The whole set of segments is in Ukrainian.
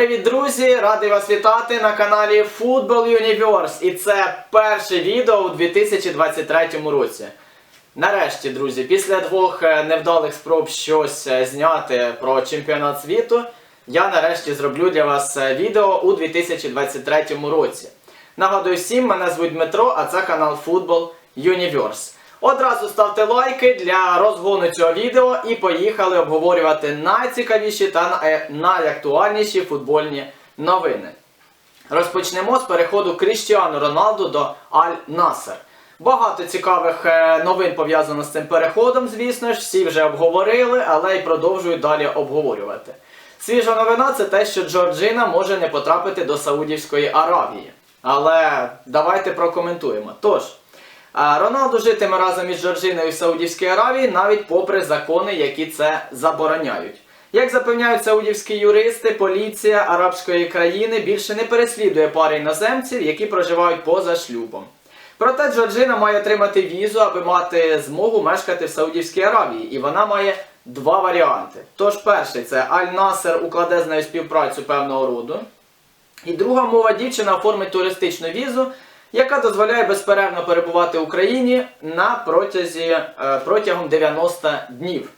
Привіт, друзі! Радий вас вітати на каналі Football Universe. І це перше відео у 2023 році. Нарешті, друзі, після двох е, невдалих спроб щось е, зняти про чемпіонат світу, я нарешті зроблю для вас е, відео у 2023 році. Нагадую всім, мене звуть Дмитро, а це канал Football Universe. Одразу ставте лайки для розгону цього відео і поїхали обговорювати найцікавіші та найактуальніші футбольні новини. Розпочнемо з переходу Кріштіану Роналду до Аль Насер. Багато цікавих е, новин пов'язано з цим переходом, звісно ж, всі вже обговорили, але й продовжують далі обговорювати. Свіжа новина це те, що Джорджина може не потрапити до Саудівської Аравії. Але давайте прокоментуємо. Тож, Роналду житиме разом із Джорджиною в Саудівській Аравії навіть попри закони, які це забороняють. Як запевняють саудівські юристи, поліція арабської країни більше не переслідує пари іноземців, які проживають поза шлюбом. Проте Джорджина має отримати візу, аби мати змогу мешкати в Саудівській Аравії, і вона має два варіанти. Тож, перший це Аль-Насер укладе з нею співпрацю певного роду. І друга мова дівчина оформить туристичну візу, яка дозволяє безперервно перебувати в Україні на протязі, е, протягом 90 днів.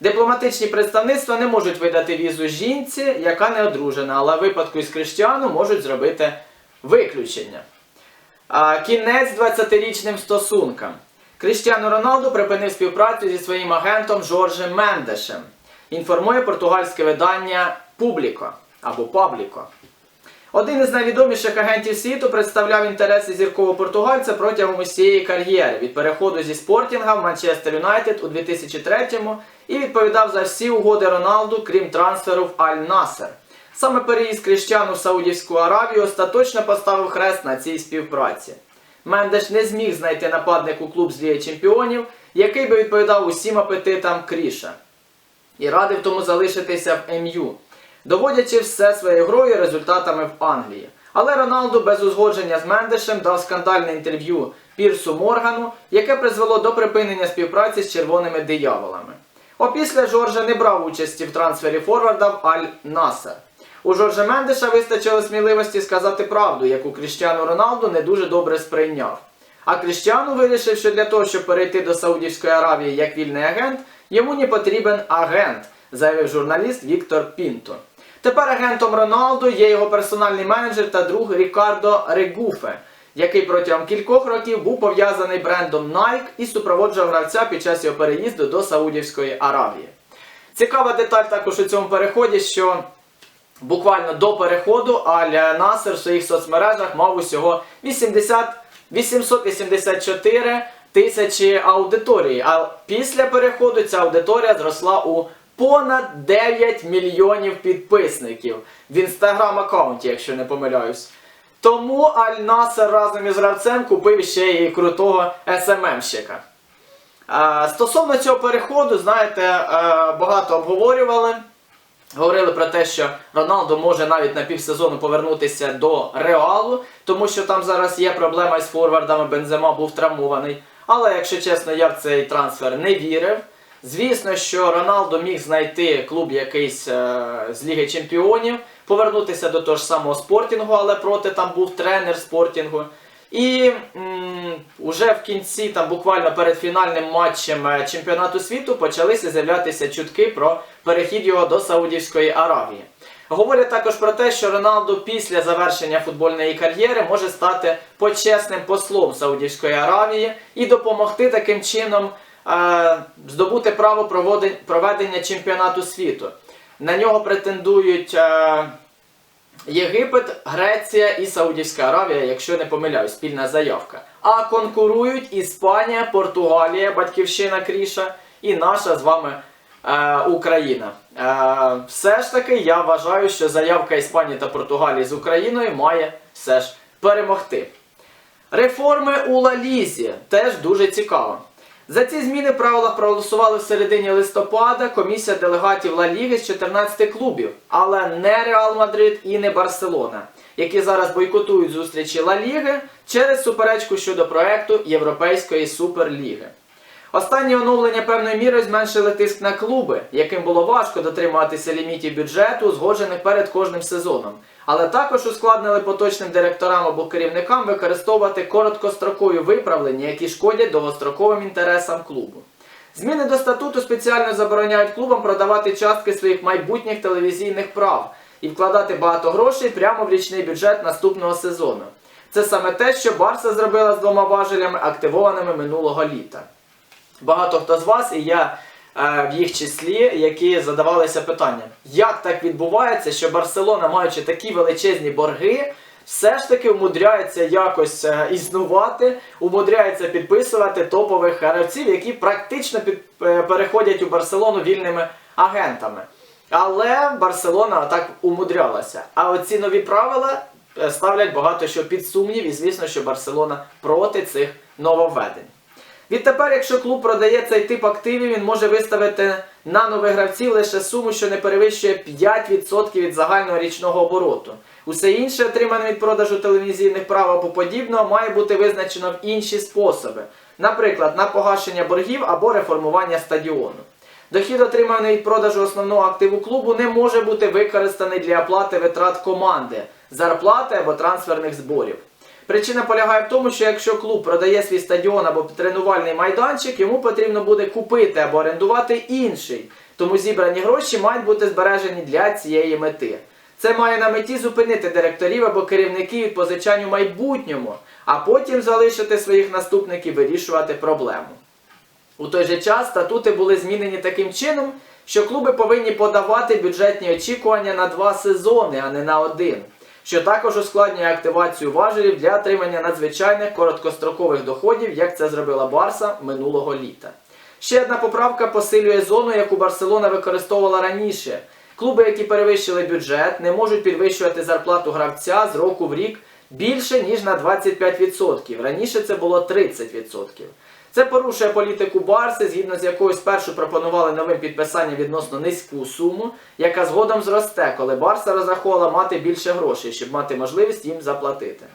Дипломатичні представництва не можуть видати візу жінці, яка не одружена, але в випадку із Криштіану можуть зробити виключення. Кінець 20-річним стосункам. Кріштіану Роналду припинив співпрацю зі своїм агентом Жоржем Мендешем. Інформує португальське видання Публіко або Пабліко. Один із найвідоміших агентів світу представляв інтереси зіркового португальця протягом усієї кар'єри від переходу зі Спортінга в Манчестер Юнайтед у 2003-му і відповідав за всі угоди Роналду, крім трансферу в Аль-Насер. Саме переїзд Кріштіану в Саудівську Аравію остаточно поставив хрест на цій співпраці. Мендеш не зміг знайти нападнику клуб з Ліги Чемпіонів, який би відповідав усім апетитам Кріша і радив тому залишитися в МЮ, доводячи все своєю грою результатами в Англії. Але Роналду без узгодження з Мендешем дав скандальне інтерв'ю Пірсу Моргану, яке призвело до припинення співпраці з червоними дияволами. Опісля Жоржа не брав участі в трансфері Форварда в Аль Насер. У Жоржа Мендеша вистачило сміливості сказати правду, яку Кріштіану Роналду не дуже добре сприйняв. А Кріштіану вирішив, що для того, щоб перейти до Саудівської Аравії як вільний агент, йому не потрібен агент, заявив журналіст Віктор Пінто. Тепер агентом Роналду є його персональний менеджер та друг Рікардо Регуфе, який протягом кількох років був пов'язаний брендом Nike і супроводжував гравця під час його переїзду до Саудівської Аравії. Цікава деталь також у цьому переході, що буквально до переходу Аль Насер в своїх соцмережах мав усього 80, 884 тисячі аудиторії. А після переходу ця аудиторія зросла у понад 9 мільйонів підписників в інстаграм-аккаунті, якщо не помиляюсь. Тому Аль Насер разом із гравцем купив ще й крутого СММщика. Е, Стосовно цього переходу, знаєте, е, багато обговорювали. Говорили про те, що Роналдо може навіть на півсезону повернутися до Реалу, тому що там зараз є проблема із форвардами, Бензема був травмований. Але, якщо чесно, я в цей трансфер не вірив. Звісно, що Роналдо міг знайти клуб якийсь е, з Ліги Чемпіонів, повернутися до того ж самого спортінгу, але проти там був тренер спортінгу. І м, уже в кінці, там буквально перед фінальним матчем е, чемпіонату світу, почалися з'являтися чутки про перехід його до Саудівської Аравії. Говорять також про те, що Роналду після завершення футбольної кар'єри може стати почесним послом Саудівської Аравії і допомогти таким чином здобути право проведення чемпіонату світу. На нього претендують. Єгипет, Греція і Саудівська Аравія, якщо не помиляюсь, спільна заявка. А конкурують Іспанія, Португалія, батьківщина Кріша і наша з вами е, Україна. Е, все ж таки, я вважаю, що заявка Іспанії та Португалії з Україною має все ж перемогти. Реформи у Лалізі теж дуже цікаво. За ці зміни в правилах проголосували в середині листопада комісія делегатів Ла Ліги з 14 клубів, але не Реал Мадрид і не Барселона, які зараз бойкотують зустрічі Ла Ліги через суперечку щодо проекту Європейської суперліги. Останні оновлення певною мірою зменшили тиск на клуби, яким було важко дотримуватися лімітів бюджету, узгоджених перед кожним сезоном. Але також ускладнили поточним директорам або керівникам використовувати короткострокові виправлення, які шкодять довгостроковим інтересам клубу. Зміни до статуту спеціально забороняють клубам продавати частки своїх майбутніх телевізійних прав і вкладати багато грошей прямо в річний бюджет наступного сезону. Це саме те, що Барса зробила з двома важелями, активованими минулого літа. Багато хто з вас, і я е, в їх числі, які задавалися питанням, як так відбувається, що Барселона, маючи такі величезні борги, все ж таки умудряється якось е, існувати, умудряється підписувати топових гравців, які практично під, е, переходять у Барселону вільними агентами. Але Барселона так умудрялася. А оці нові правила ставлять багато що під сумнів, і звісно, що Барселона проти цих нововведень. Відтепер, якщо клуб продає цей тип активів, він може виставити на нових гравців лише суму, що не перевищує 5% від загального річного обороту. Усе інше, отримане від продажу телевізійних прав або подібного, має бути визначено в інші способи, наприклад, на погашення боргів або реформування стадіону. Дохід, отриманий від продажу основного активу клубу, не може бути використаний для оплати витрат команди, зарплати або трансферних зборів. Причина полягає в тому, що якщо клуб продає свій стадіон або тренувальний майданчик, йому потрібно буде купити або орендувати інший. Тому зібрані гроші мають бути збережені для цієї мети. Це має на меті зупинити директорів або керівників від позичань у майбутньому, а потім залишити своїх наступників вирішувати проблему. У той же час статути були змінені таким чином, що клуби повинні подавати бюджетні очікування на два сезони, а не на один, що також ускладнює активацію важелів для отримання надзвичайних короткострокових доходів, як це зробила Барса минулого літа. Ще одна поправка посилює зону, яку Барселона використовувала раніше. Клуби, які перевищили бюджет, не можуть підвищувати зарплату гравця з року в рік більше, ніж на 25%. Раніше це було 30%. Це порушує політику Барси, згідно з якою спершу пропонували новим підписанням відносно низьку суму, яка згодом зросте, коли Барса розраховувала мати більше грошей, щоб мати можливість їм заплатити.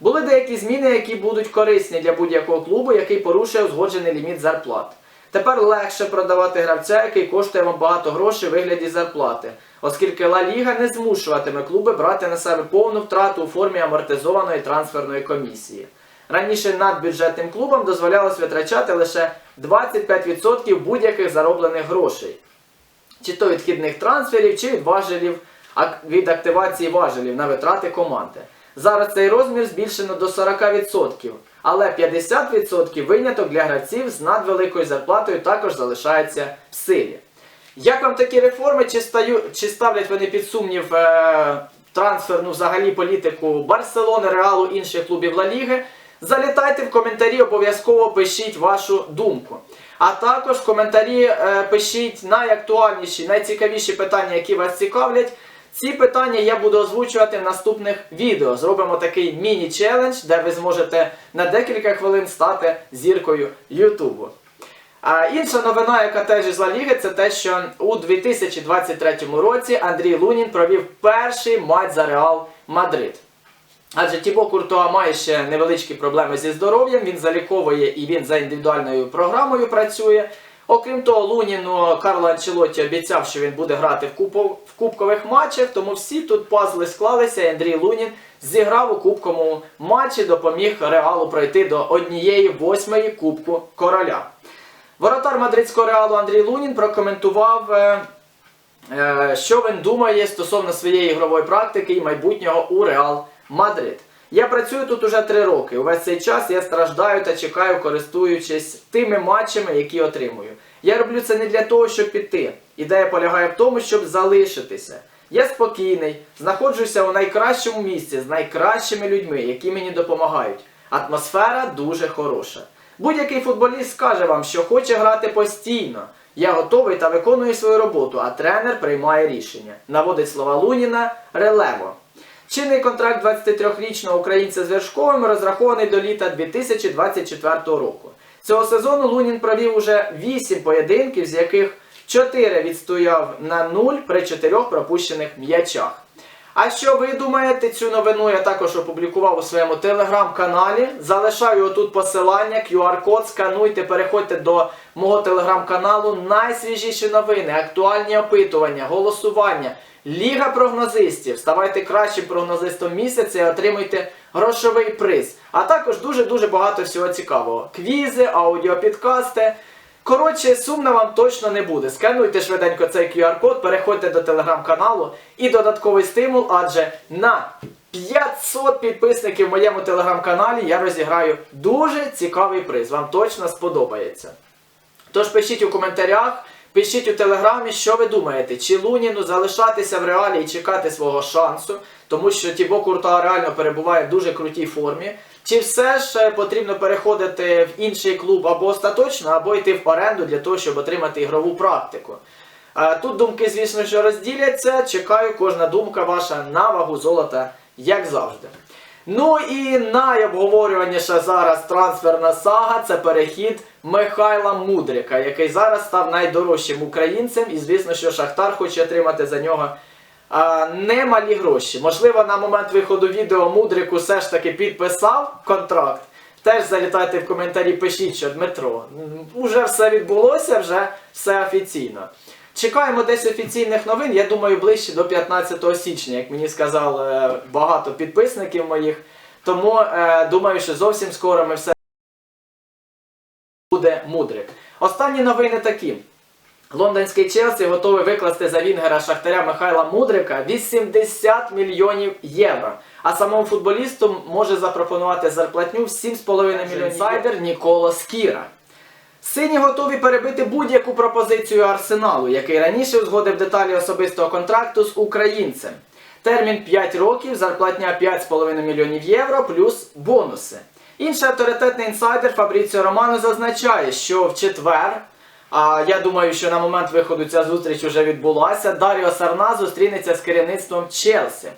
Були деякі зміни, які будуть корисні для будь-якого клубу, який порушує узгоджений ліміт зарплат. Тепер легше продавати гравця, який коштує вам багато грошей у вигляді зарплати, оскільки Ла Ліга не змушуватиме клуби брати на себе повну втрату у формі амортизованої трансферної комісії. Раніше надбюджетним клубам дозволялось витрачати лише 25% будь-яких зароблених грошей, чи то від хідних трансферів, чи від важелів від активації важелів на витрати команди. Зараз цей розмір збільшено до 40%, але 50% виняток для гравців з надвеликою зарплатою також залишається в силі. Як вам такі реформи, чи, стаю, чи ставлять вони під сумнів е, трансферну взагалі політику Барселони, Реалу, інших клубів Ла Ліги? Залітайте в коментарі, обов'язково пишіть вашу думку. А також в коментарі е, пишіть найактуальніші, найцікавіші питання, які вас цікавлять. Ці питання я буду озвучувати в наступних відео. Зробимо такий міні-челендж, де ви зможете на декілька хвилин стати зіркою Ютубу. А інша новина, яка теж із Ліги, це те, що у 2023 році Андрій Лунін провів перший матч за Реал Мадрид. Адже Тібо Куртуа має ще невеличкі проблеми зі здоров'ям, він заліковує і він за індивідуальною програмою працює. Окрім того, Луніну Карло Анчелотті обіцяв, що він буде грати в, купо, в кубкових матчах, тому всі тут пазли склалися, і Андрій Лунін зіграв у кубковому матчі, допоміг Реалу пройти до однієї восьмої Кубку Короля. Воротар мадридського реалу Андрій Лунін прокоментував, е, е, що він думає стосовно своєї ігрової практики і майбутнього у Реал Мадрид. Я працюю тут уже три роки. Увесь цей час я страждаю та чекаю, користуючись тими матчами, які отримую. Я роблю це не для того, щоб піти. Ідея полягає в тому, щоб залишитися. Я спокійний, знаходжуся у найкращому місці з найкращими людьми, які мені допомагають. Атмосфера дуже хороша. Будь-який футболіст скаже вам, що хоче грати постійно. Я готовий та виконую свою роботу, а тренер приймає рішення. Наводить слова Луніна Релево. Чинний контракт 23-річного українця з Вершковим розрахований до літа 2024 року. Цього сезону Лунін провів уже 8 поєдинків, з яких 4 відстояв на 0 при 4 пропущених м'ячах. А що ви думаєте, цю новину я також опублікував у своєму телеграм-каналі. Залишаю отут посилання, QR-код, скануйте, переходьте до мого телеграм-каналу. Найсвіжіші новини, актуальні опитування, голосування, ліга прогнозистів. Ставайте кращим прогнозистом місяця і отримуйте грошовий приз. А також дуже-дуже багато всього цікавого. Квізи, аудіопідкасти. Коротше, сумно вам точно не буде. Скануйте швиденько цей QR-код, переходьте до телеграм-каналу і додатковий стимул, адже на 500 підписників в моєму телеграм-каналі я розіграю дуже цікавий приз. Вам точно сподобається. Тож пишіть у коментарях, пишіть у телеграмі, що ви думаєте, чи Луніну залишатися в реалі і чекати свого шансу, тому що Тібо Курта реально перебуває в дуже крутій формі. Чи все ж потрібно переходити в інший клуб або остаточно, або йти в оренду для того, щоб отримати ігрову практику. Е, Тут думки, звісно, що розділяться. Чекаю, кожна думка ваша на вагу золота, як завжди. Ну і найобговорюваніша зараз трансферна сага це перехід Михайла Мудрика, який зараз став найдорожчим українцем, і звісно, що Шахтар хоче отримати за нього немалі гроші. Можливо, на момент виходу відео Мудрик усе ж таки підписав контракт. Теж залітайте в коментарі, пишіть, що Дмитро. Уже все відбулося, вже все офіційно. Чекаємо десь офіційних новин, я думаю, ближче до 15 січня, як мені сказали багато підписників моїх. Тому е, думаю, що зовсім скоро ми все буде мудрик. Останні новини такі. Лондонський Челсі готовий викласти за Вінгера Шахтаря Михайла Мудрика 80 мільйонів євро. А самому футболісту може запропонувати зарплатню в 7,5 мільйонів інсайдер Ніколо Скіра. Сині готові перебити будь-яку пропозицію Арсеналу, який раніше узгодив деталі особистого контракту з українцем. Термін 5 років, зарплатня 5,5 мільйонів євро плюс бонуси. Інший авторитетний інсайдер Фабріціо Романо зазначає, що в четвер, а я думаю, що на момент виходу ця зустріч вже відбулася, Даріо Сарна зустрінеться з керівництвом Челсі.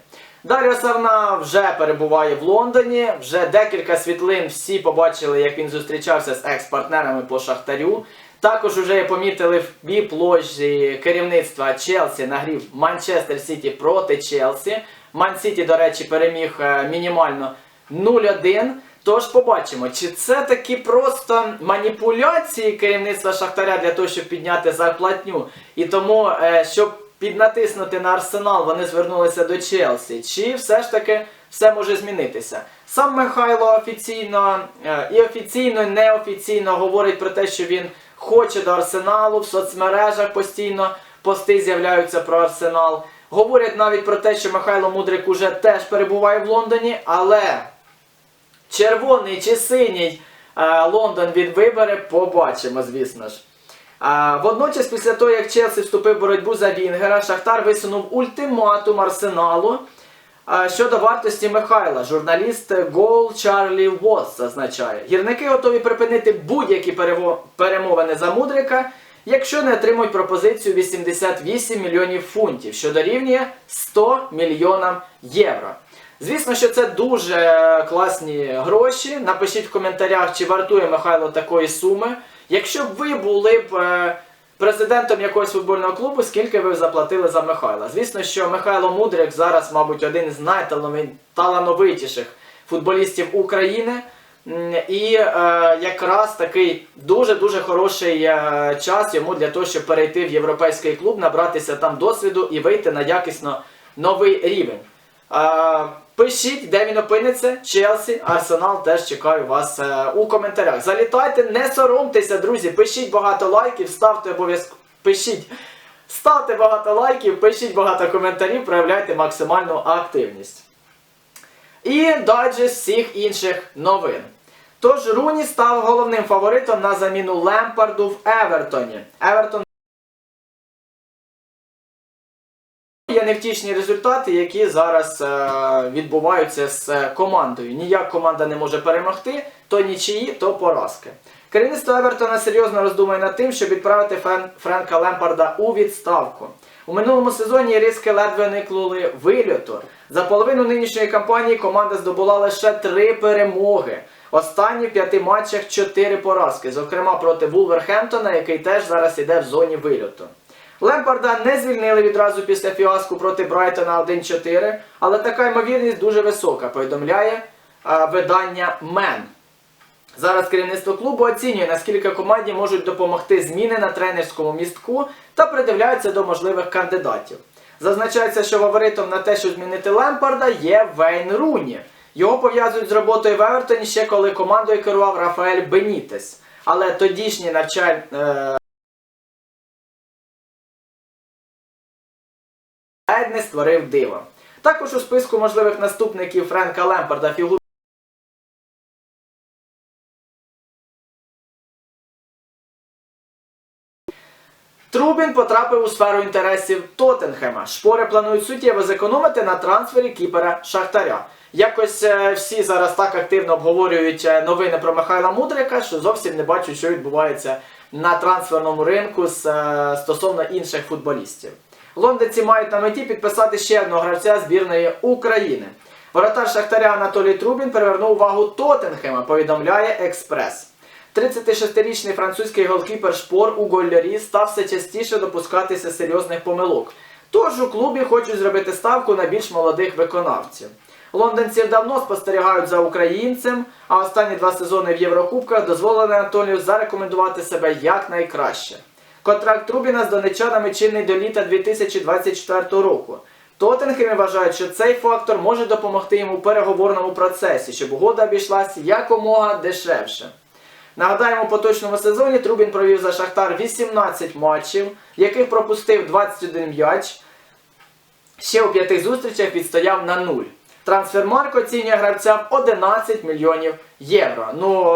Даріо Сарна вже перебуває в Лондоні, вже декілька світлин всі побачили, як він зустрічався з екс-партнерами по Шахтарю. Також вже помітили в біп-ложі керівництва Челсі нагрів Манчестер Сіті проти Челсі. Ман Сіті, до речі, переміг е, мінімально 0-1. Тож побачимо, чи це такі просто маніпуляції керівництва Шахтаря для того, щоб підняти зарплатню. І тому, е, щоб піднатиснути на арсенал, вони звернулися до Челсі. Чи все ж таки все може змінитися? Сам Михайло офіційно е, і офіційно, і неофіційно говорить про те, що він хоче до арсеналу, в соцмережах постійно пости з'являються про арсенал. Говорять навіть про те, що Михайло Мудрик уже теж перебуває в Лондоні, але червоний чи синій Лондон він вибере, побачимо, звісно ж. Водночас, після того, як Челсі вступив в боротьбу за Вінгера, Шахтар висунув ультиматум Арсеналу щодо вартості Михайла. Журналіст Гол Чарлі Восс зазначає. Гірники готові припинити будь-які перемовини за Мудрика, якщо не отримують пропозицію 88 мільйонів фунтів, що дорівнює 100 мільйонам євро. Звісно, що це дуже класні гроші. Напишіть в коментарях, чи вартує Михайло такої суми. Якщо б ви були б е, президентом якогось футбольного клубу, скільки ви заплатили за Михайла? Звісно, що Михайло Мудрик зараз, мабуть, один з найталановитіших футболістів України. І е, якраз такий дуже-дуже хороший е, час йому для того, щоб перейти в європейський клуб, набратися там досвіду і вийти на якісно новий рівень. Е, пишіть, де він опиниться, Челсі, Арсенал, теж чекаю вас е, у коментарях. Залітайте, не соромтеся, друзі, пишіть багато лайків, ставте обов'язково. Пишіть. Ставте багато лайків, пишіть багато коментарів, проявляйте максимальну активність. І дайджест всіх інших новин. Тож Руні став головним фаворитом на заміну Лемпарду в Евертоні. Евертон Є невтішні результати, які зараз е, відбуваються з е, командою. Ніяк команда не може перемогти, то нічиї, то поразки. Керівництво Евертона серйозно роздумує над тим, щоб відправити Френ... Френка Лемпарда у відставку. У минулому сезоні риски ледве уникнули вильоту. За половину нинішньої кампанії команда здобула лише три перемоги. Останні в п'яти матчах чотири поразки, зокрема проти Вулверхемптона, який теж зараз іде в зоні вильоту. Лемпарда не звільнили відразу після фіаску проти Брайтона 1-4, але така ймовірність дуже висока, повідомляє е, видання Мен. Зараз керівництво клубу оцінює, наскільки команді можуть допомогти зміни на тренерському містку та придивляються до можливих кандидатів. Зазначається, що фаворитом на те, щоб змінити Лемпарда, є Вейн Руні. Його пов'язують з роботою в Евертоні ще коли командою керував Рафаель Бенітес. Але тодішній навчаль... е, ледь не створив диво. Також у списку можливих наступників Френка Лемпарда фігурує Трубін потрапив у сферу інтересів Тоттенхема. Шпори планують суттєво зекономити на трансфері кіпера Шахтаря. Якось е, всі зараз так активно обговорюють е, новини про Михайла Мудрика, що зовсім не бачу, що відбувається на трансферному ринку е, стосовно інших футболістів. Лондонці мають на меті підписати ще одного гравця збірної України. Воротар Шахтаря Анатолій Трубін привернув увагу Тоттенхема, повідомляє Експрес. 36-річний французький голкіпер Шпор у Голлярі став все частіше допускатися серйозних помилок. Тож у клубі хочуть зробити ставку на більш молодих виконавців. Лондонці давно спостерігають за українцем, а останні два сезони в Єврокубках дозволили Анатолію зарекомендувати себе якнайкраще. Контракт Трубіна з донечанами чинний до літа 2024 року. Тоттенхеми вважають, що цей фактор може допомогти йому у переговорному процесі, щоб угода обійшлася якомога дешевше. Нагадаємо, у поточному сезоні Трубін провів за Шахтар 18 матчів, яких пропустив 21 м'яч. Ще у п'яти зустрічах відстояв на нуль. Трансфермарк оцінює гравця в 11 мільйонів євро. Ну,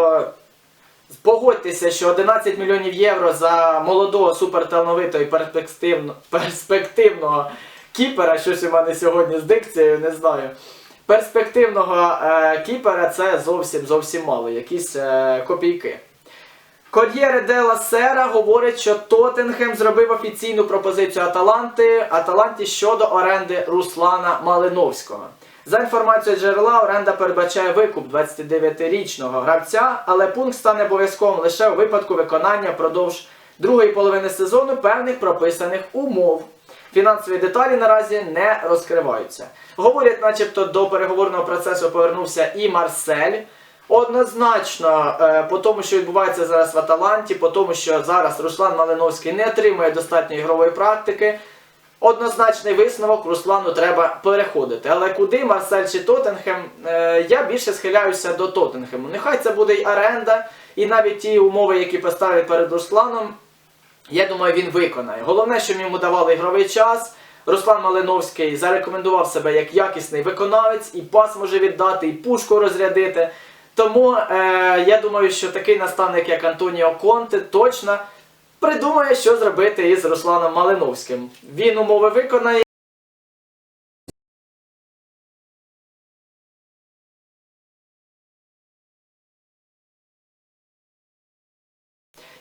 погодьтеся, що 11 мільйонів євро за молодого суперталановитого і перспективно, перспективного кіпера, що ж у мене сьогодні з дикцією, не знаю. Перспективного е, кіпера це зовсім зовсім мало, якісь е, копійки. Кор'єре Дела Сера говорить, що Тоттенхем зробив офіційну пропозицію Аталанти Аталанті щодо оренди Руслана Малиновського. За інформацією джерела, оренда передбачає викуп 29-річного гравця, але пункт стане обов'язковим лише у випадку виконання впродовж другої половини сезону певних прописаних умов. Фінансові деталі наразі не розкриваються. Говорять, начебто до переговорного процесу повернувся і Марсель. Однозначно, е, по тому, що відбувається зараз в Аталанті, по тому, що зараз Руслан Малиновський не отримує достатньої ігрової практики. Однозначний висновок Руслану треба переходити. Але куди Марсель чи Тоттенхем? Е, Я більше схиляюся до Тоттенхему. Нехай це буде й оренда, і навіть ті умови, які поставлять перед Русланом, я думаю, він виконає. Головне, щоб йому давали ігровий час. Руслан Малиновський зарекомендував себе як якісний виконавець, і пас може віддати, і пушку розрядити. Тому е, я думаю, що такий наставник, як Антоніо Конте, точно придумає, що зробити із Русланом Малиновським. Він умови виконає.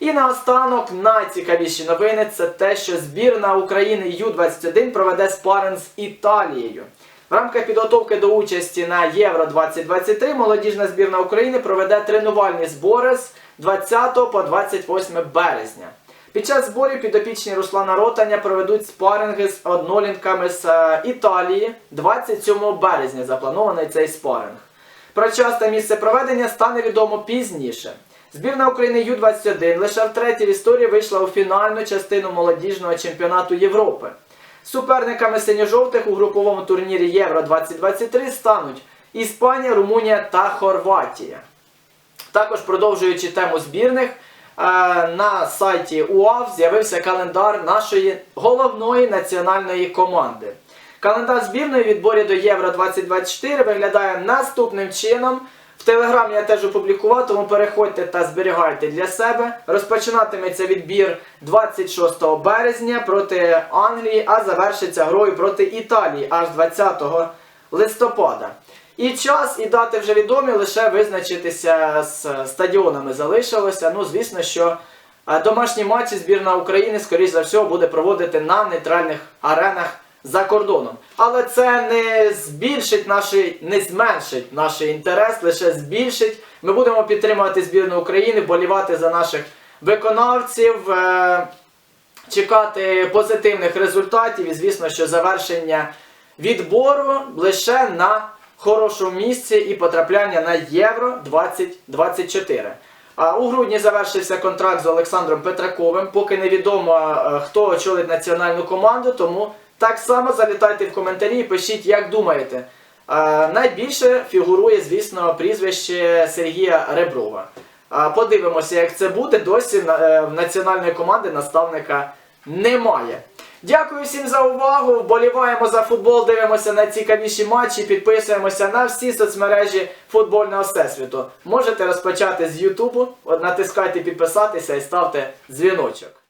І наостанок найцікавіші новини це те, що збірна України Ю-21 проведе спаринг з Італією. В рамках підготовки до участі на Євро 2023 молодіжна збірна України проведе тренувальні збори з 20 по 28 березня. Під час зборів підопічні Руслана Ротаня проведуть спаринги з однолінками з е, Італії 27 березня. Запланований цей спаринг. Про час та місце проведення стане відомо пізніше. Збірна України Ю-21 лише втретє в історії вийшла у фінальну частину молодіжного чемпіонату Європи. Суперниками синьо-жовтих у груповому турнірі Євро 2023 стануть Іспанія, Румунія та Хорватія. Також продовжуючи тему збірних, на сайті УАВ з'явився календар нашої головної національної команди. Календар збірної відборі до Євро 2024 виглядає наступним чином. В телеграмі я теж опублікував, тому переходьте та зберігайте для себе. Розпочинатиметься відбір 26 березня проти Англії, а завершиться грою проти Італії аж 20 листопада. І час, і дати вже відомі, лише визначитися з стадіонами залишилося. Ну, звісно, що е, домашні матчі збірна України, скоріш за все, буде проводити на нейтральних аренах за кордоном. Але це не збільшить наш, не зменшить наш інтерес, лише збільшить. Ми будемо підтримувати збірну України, болівати за наших виконавців. е, чекати позитивних результатів і, звісно, що завершення відбору лише на хорошому місці і потрапляння на Євро 2024. А у грудні завершився контракт з Олександром Петраковим. Поки невідомо, хто очолить національну команду, тому так само залітайте в коментарі і пишіть, як думаєте. Найбільше фігурує, звісно, прізвище Сергія Реброва. Подивимося, як це буде. Досі е, національної команди наставника немає. Дякую всім за увагу. Вболіваємо за футбол, дивимося на цікавіші матчі, підписуємося на всі соцмережі футбольного всесвіту. Можете розпочати з Ютубу, натискайте підписатися і ставте дзвіночок.